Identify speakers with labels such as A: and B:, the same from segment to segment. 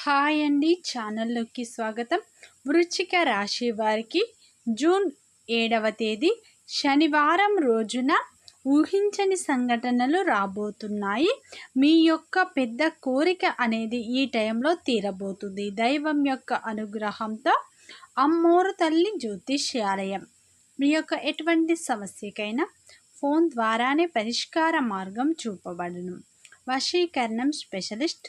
A: Hi అండి. ఛానల్లోకి స్వాగతం. వృచ్చిక రాశి వారికి జూన్ ఏడవ తేదీ శనివారం రోజున ఊహించని సంఘటనలు రాబోతున్నాయి. మీ యొక్క పెద్ద కోరిక అనేది ఈ టైంలో తీరబోతుంది. దైవం యొక్క అనుగ్రహంతో అమ్మోరు తల్లి జ్యోతిష్యాలయం. మీ యొక్క ఎటువంటి సమస్యకైనా ఫోన్ ద్వారానే పరిష్కార మార్గం చూపబడను. వశీకరణం స్పెషలిస్ట్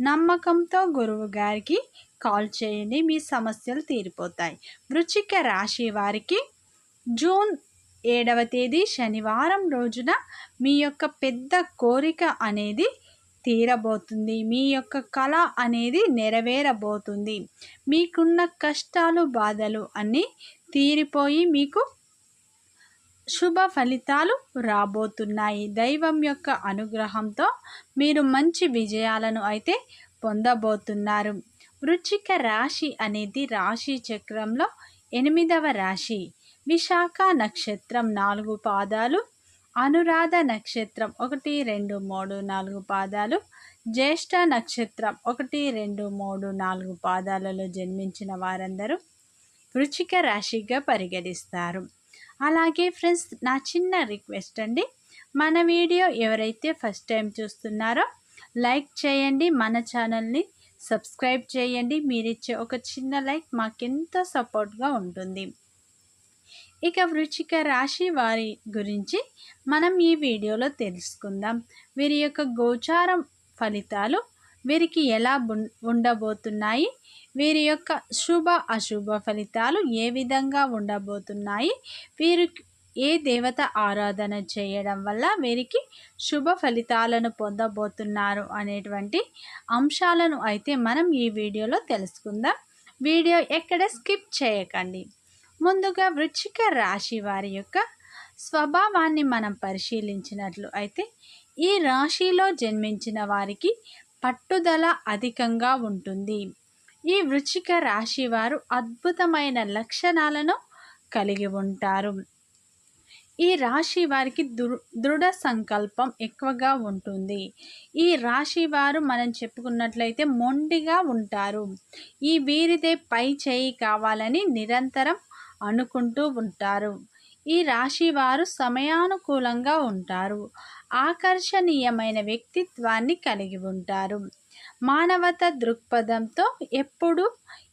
A: నమ్మకంతో గురువు గారికి కాల్ చేయండి మీ సమస్యలు తీరిపోతాయి. వృచ్చిక రాశి వారికి జూన్ ఏడవ తేదీ శనివారం రోజున మీ యొక్క పెద్ద కోరిక అనేది తీరబోతుంది. మీ యొక్క కళ అనేది నెరవేరబోతుంది. మీకున్న కష్టాలు బాధలు అన్నీ తీరిపోయి మీకు శుభ ఫలితాలు రాబోతున్నాయి. దైవం యొక్క అనుగ్రహంతో మీరు మంచి విజయాలను అయితే పొందబోతున్నారు. వృచ్చిక రాశి అనేది రాశి చక్రంలో ఎనిమిదవ రాశి. విశాఖ నక్షత్రం నాలుగు పాదాలు అనురాధ నక్షత్రం ఒకటి రెండు మూడు నాలుగు పాదాలు జ్యేష్ఠ నక్షత్రం ఒకటి రెండు మూడు నాలుగు పాదాలలో జన్మించిన వారందరూ వృచిక రాశిగా పరిగణిస్తారు. అలాగే ఫ్రెండ్స్ నా చిన్న రిక్వెస్ట్ అండి. మన వీడియో ఎవరైతే ఫస్ట్ టైం చూస్తున్నారో లైక్ చేయండి. మన ఛానల్ని సబ్స్క్రైబ్ చేయండి. మీరిచ్చే ఒక చిన్న లైక్ మాకెంతో సపోర్ట్గా ఉంటుంది. ఇక వృచ్చిక రాశి వారి గురించి మనం ఈ వీడియోలో తెలుసుకుందాం. వీరి యొక్క గోచారం ఫలితాలు వీరికి ఎలా ఉండబోతున్నాయి? వీరి యొక్క శుభ అశుభ ఫలితాలు ఏ విధంగా ఉండబోతున్నాయి? వీరు ఏ దేవత ఆరాధన చేయడం వల్ల వీరికి శుభ ఫలితాలను పొందబోతున్నారు అనేటువంటి అంశాలను అయితే మనం ఈ వీడియోలో తెలుసుకుందాం. వీడియో ఎక్కడ స్కిప్ చేయకండి. ముందుగా వృచ్చిక రాశి వారి యొక్క స్వభావాన్ని మనం పరిశీలించినట్లు అయితే ఈ రాశిలో జన్మించిన వారికి పట్టుదల అధికంగా ఉంటుంది. ఈ వృచ్చిక రాశి వారు అద్భుతమైన లక్షణాలను కలిగి ఉంటారు. ఈ రాశి వారికి దృఢ సంకల్పం ఎక్కువగా ఉంటుంది. ఈ రాశి వారు మనం చెప్పుకున్నట్లయితే మొండిగా ఉంటారు. ఈ వీరిదే పై చేయి కావాలని నిరంతరం అనుకుంటూ ఉంటారు. ఈ రాశి వారు సమయానుకూలంగా ఉంటారు. ఆకర్షణీయమైన వ్యక్తిత్వాన్ని కలిగి ఉంటారు. మానవత దృక్పథంతో ఎప్పుడూ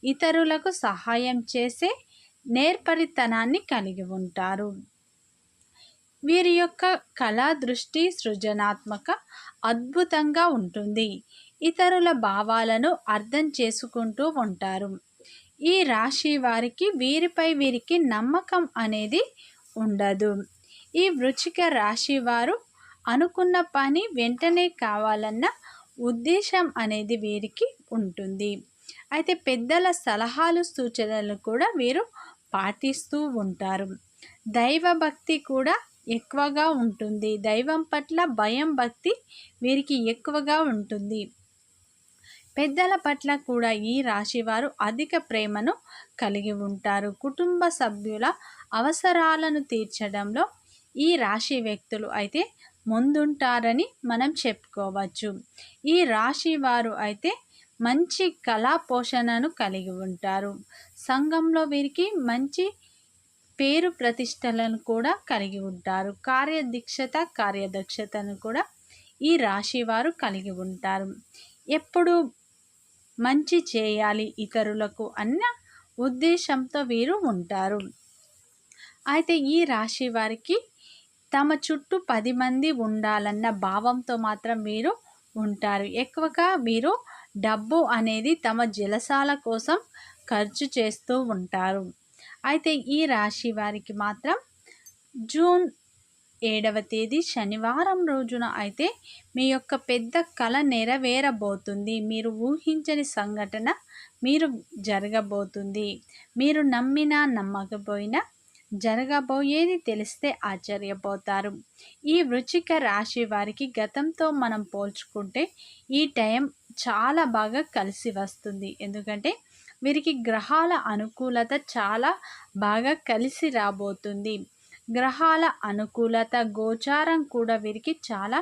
A: ఇతరులకు సహాయం చేసే నేర్పరితనాన్ని కలిగి ఉంటారు. వీరి యొక్క కళా దృష్టి సృజనాత్మక అద్భుతంగా ఉంటుంది. ఇతరుల భావాలను అర్థం చేసుకుంటూ ఉంటారు. ఈ రాశి వారికి వీరిపై వీరికి నమ్మకం అనేది ఉండదు. ఈ వృచిక రాశి వారు అనుకున్న పని వెంటనే కావాలన్న ఉద్దేశం అనేది వీరికి ఉంటుంది. అయితే పెద్దల సలహాలు సూచనలు కూడా వీరు పాటిస్తూ ఉంటారు. దైవభక్తి కూడా ఎక్కువగా ఉంటుంది. దైవం పట్ల భయం భక్తి వీరికి ఎక్కువగా ఉంటుంది. పెద్దల పట్ల కూడా ఈ రాశివారు అధిక ప్రేమను కలిగి ఉంటారు. కుటుంబ సభ్యుల అవసరాలను తీర్చడంలో ఈ రాశి వ్యక్తులు అయితే ముందుంటారని మనం చెప్పుకోవచ్చు. ఈ రాశి వారు అయితే మంచి కళా పోషణను కలిగి ఉంటారు. సంఘంలో వీరికి మంచి పేరు ప్రతిష్టలను కూడా కలిగి ఉంటారు. కార్యదీక్షత కార్యదక్షతను కూడా ఈ రాశి వారు కలిగి ఉంటారు. ఎప్పుడు మంచి చేయాలి ఇతరులకు అన్న ఉద్దేశంతో వీరు ఉంటారు. అయితే ఈ రాశి వారికి తమ చుట్టూ పది మంది ఉండాలన్న భావంతో మాత్రం మీరు ఉంటారు. ఎక్కువగా మీరు డబ్బు అనేది తమ జలసాల కోసం ఖర్చు చేస్తూ ఉంటారు. అయితే ఈ రాశి వారికి మాత్రం జూన్ ఏడవ తేదీ శనివారం రోజున అయితే మీ యొక్క పెద్ద కళ నెరవేరబోతుంది. మీరు ఊహించని సంఘటన మీరు జరగబోతుంది. మీరు నమ్మినా నమ్మకపోయినా జరగబోయేది తెలిస్తే ఆశ్చర్యపోతారు. ఈ వృచ్చిక రాశి వారికి గతంతో మనం పోల్చుకుంటే ఈ టైం చాలా బాగా కలిసి వస్తుంది. ఎందుకంటే వీరికి గ్రహాల అనుకూలత చాలా బాగా కలిసి రాబోతుంది. గ్రహాల అనుకూలత గోచారం కూడా వీరికి చాలా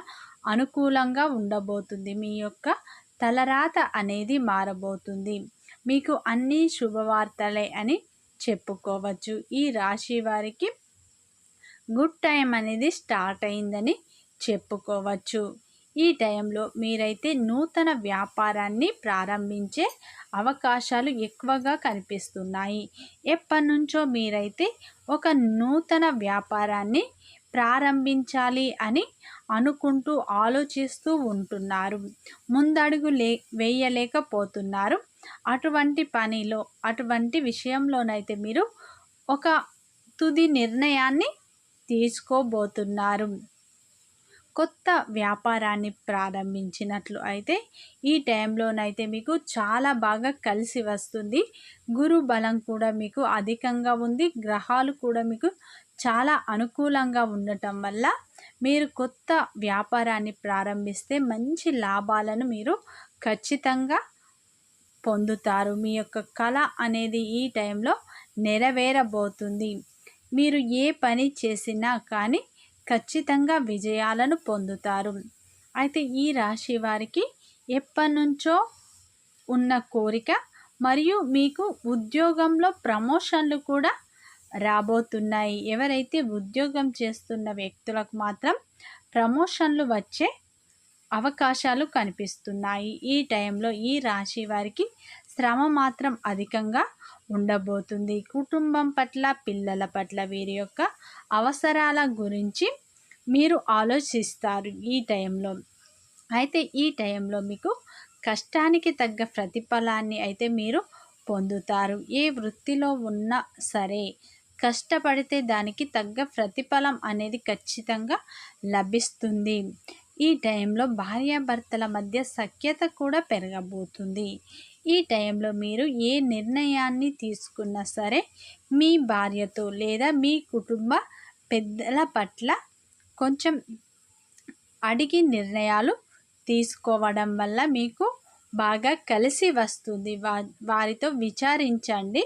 A: అనుకూలంగా ఉండబోతుంది. మీ యొక్క తలరాత అనేది మారబోతుంది. మీకు అన్ని శుభవార్తలే అని చెప్పుకోవచ్చు. ఈ రాశి వారికి గుడ్ టైం అనేది స్టార్ట్ అయిందని చెప్పుకోవచ్చు. ఈ టైంలో మీరైతే నూతన వ్యాపారాన్ని ప్రారంభించే అవకాశాలు ఎక్కువగా కనిపిస్తున్నాయి. ఎప్పటి నుంచో మీరైతే ఒక నూతన వ్యాపారాన్ని ప్రారంభించాలి అని అనుకుంటూ ఆలోచిస్తూ ఉంటున్నారు. ముందడుగు లే వేయలేకపోతున్నారు. అటువంటి పనిలో అటువంటి విషయంలోనైతే మీరు ఒక తుది నిర్ణయాన్ని తీసుకోబోతున్నారు. కొత్త వ్యాపారాన్ని ప్రారంభించినట్లు అయితే ఈ టైంలోనైతే మీకు చాలా బాగా కలిసి వస్తుంది. గురు బలం కూడా మీకు అధికంగా ఉంది. గ్రహాలు కూడా మీకు చాలా అనుకూలంగా ఉండటం వల్ల మీరు కొత్త వ్యాపారాన్ని ప్రారంభిస్తే మంచి లాభాలను మీరు ఖచ్చితంగా పొందుతారు. మీ యొక్క కళ అనేది ఈ టైంలో నెరవేరబోతుంది. మీరు ఏ పని చేసినా కానీ ఖచ్చితంగా విజయాలను పొందుతారు. అయితే ఈ రాశి వారికి ఎప్పటి నుంచో ఉన్న కోరిక మరియు మీకు ఉద్యోగంలో ప్రమోషన్లు కూడా రాబోతున్నాయి. ఎవరైతే ఉద్యోగం చేస్తున్న వ్యక్తులకు మాత్రం ప్రమోషన్లు వచ్చే అవకాశాలు కనిపిస్తున్నాయి. ఈ టైంలో ఈ రాశి వారికి శ్రమ మాత్రం అధికంగా ఉండబోతుంది. కుటుంబం పట్ల పిల్లల పట్ల వీరి యొక్క అవసరాల గురించి మీరు ఆలోచిస్తారు. ఈ టైంలో అయితే ఈ టైంలో మీకు కష్టానికి తగ్గ ప్రతిఫలాన్ని అయితే మీరు పొందుతారు. ఏ వృత్తిలో ఉన్నా సరే కష్టపడితే దానికి తగ్గ ప్రతిఫలం అనేది ఖచ్చితంగా లభిస్తుంది. ఈ టైంలో భార్యాభర్తల మధ్య సఖ్యత కూడా పెరగబోతుంది. ఈ టైంలో మీరు ఏ నిర్ణయాన్ని తీసుకున్నా సరే మీ భార్యతో లేదా మీ కుటుంబ పెద్దల పట్ల కొంచెం అడిగి నిర్ణయాలు తీసుకోవడం వల్ల మీకు బాగా కలిసి వస్తుంది. వా వారితో విచారించండి.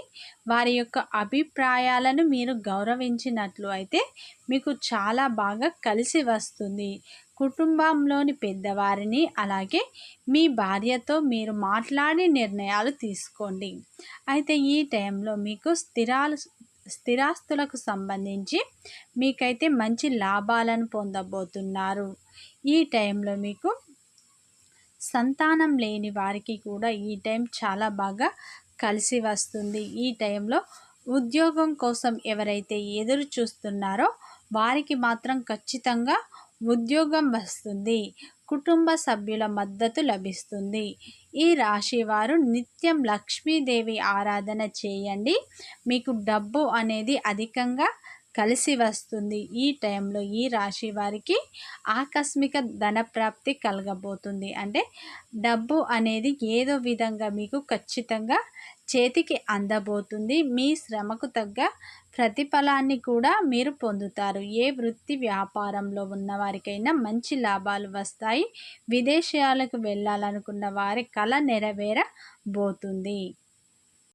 A: వారి యొక్క అభిప్రాయాలను మీరు గౌరవించినట్లు అయితే మీకు చాలా బాగా కలిసి వస్తుంది. కుటుంబంలోని పెద్దవారిని అలాగే మీ భార్యతో మీరు మాట్లాడి నిర్ణయాలు తీసుకోండి. అయితే ఈ టైంలో మీకు స్థిరాలు స్థిరాస్తులకు సంబంధించి మీకైతే మంచి లాభాలను పొందబోతున్నారు. ఈ టైంలో మీకు సంతానం లేని వారికి కూడా ఈ టైం చాలా బాగా కలిసి వస్తుంది. ఈ టైంలో ఉద్యోగం కోసం ఎవరైతే ఎదురు చూస్తున్నారో వారికి మాత్రం ఖచ్చితంగా ఉద్యోగం వస్తుంది. కుటుంబ సభ్యుల మద్దతు లభిస్తుంది. ఈ రాశి వారు నిత్యం లక్ష్మీదేవి ఆరాధన చేయండి. మీకు డబ్బు అనేది అధికంగా కలిసి వస్తుంది ఈ టైంలో ఈ రాశి వారికి ఆకస్మిక ధనప్రాప్తి కలగబోతుంది. అంటే డబ్బు అనేది ఏదో విధంగా మీకు ఖచ్చితంగా చేతికి అందబోతుంది. మీ శ్రమకు తగ్గ ప్రతిఫలాన్ని కూడా మీరు పొందుతారు. ఏ వృత్తి వ్యాపారంలో ఉన్నవారికైనా మంచి లాభాలు వస్తాయి. విదేశాలకు వెళ్ళాలనుకున్న వారి కళ నెరవేరబోతుంది.